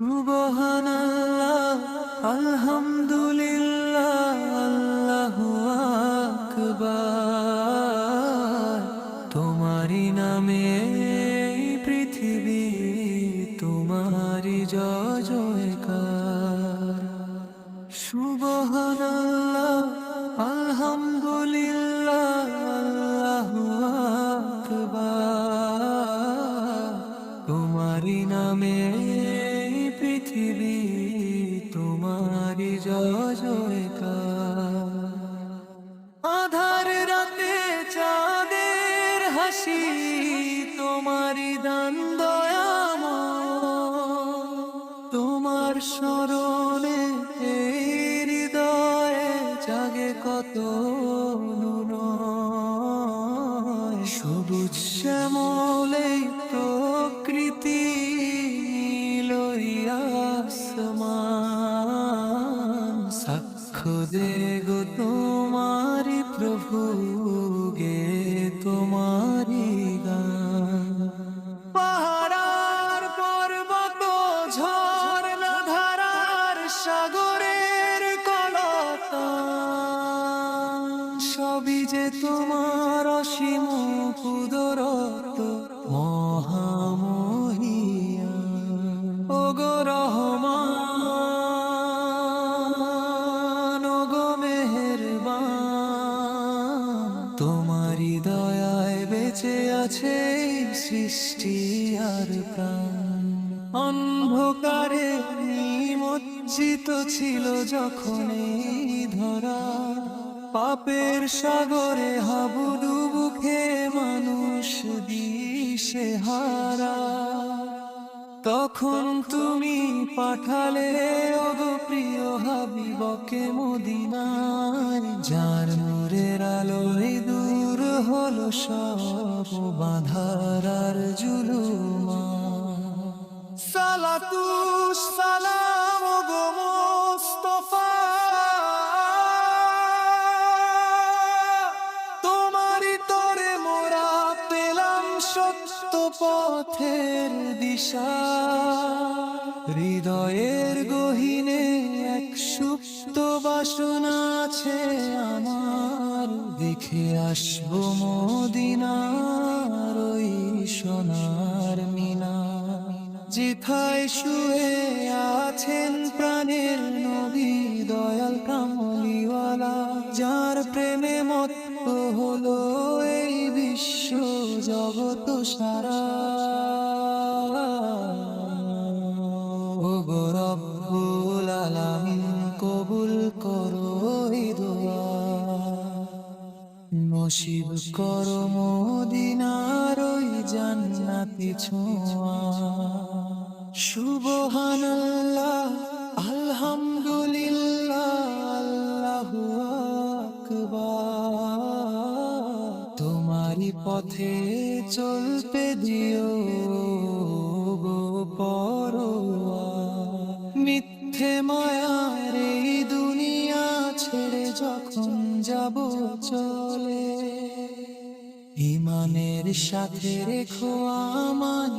সুবহানাল্লাহ, আলহামদুলিল্লাহ আল্লাহু আকবার। তোমারি নামে পৃথিবী তোমারি জয় জয়কার সুবহানাল্লাহ, আলহামদুলিল্লাহ আল্লাহু তোমারি নামে পৃথিবী তোমারি জয় জয়কার। আধার রাতে চাঁদের হাসি তোমারি দান দয়াময়। তোমার স্মরণে হৃদয়ে জাগে কত সবুজ শ্যামলে সাক্ষ্য দে গো তোমারি প্রভু গে, তোমারি গান। পাহাড়ার পর্বত, ঝর্ণা ধারার সাগরের কলতা। সবই যে তোমার অসীম কুদরত দয়ায় বেঁচে আছে সৃষ্টি আর প্রাণ। অন্ধকারে নিমজ্জিত ছিল যখন ধরা। পাপের সাগরে হাবুডুবু খেয়ে মানুষ দিশে হারা। তখন তুমি পাঠালে, ওগো প্রিয় হাবিবকে মদিনায়। যার নূরের দূর হলো সব বাধার জুলুমা। সালাতু সালাম গো মোস্তফা। তোমারি তরে মোরা পেলাম সত্য পথের দিশা। হৃদয়ের গহিনে সুপ্ত বাসনা আছে আমার। দেখে আসব মদিনার ওই সোনার মিনা। যেথায় শুয়ে আছেন প্রাণের নবী, দয়াল কামলিওয়ালা, যার প্রেমে মত হলো এই বিশ্ব জগত সারা। নসিব কর মদিনার ওই জান্নাতি ছোঁয়া। সুবহানাল্লাহ, আলহামদুলিল্লাহ, আল্লাহু আকবার। তোমারি পথে চলতে দিও গো পরোয়া। মিথ্যে মায়ার এই দুনিয়া ছেড়ে যখন যাব চলে। ইমানের সাথে রেখো আমায়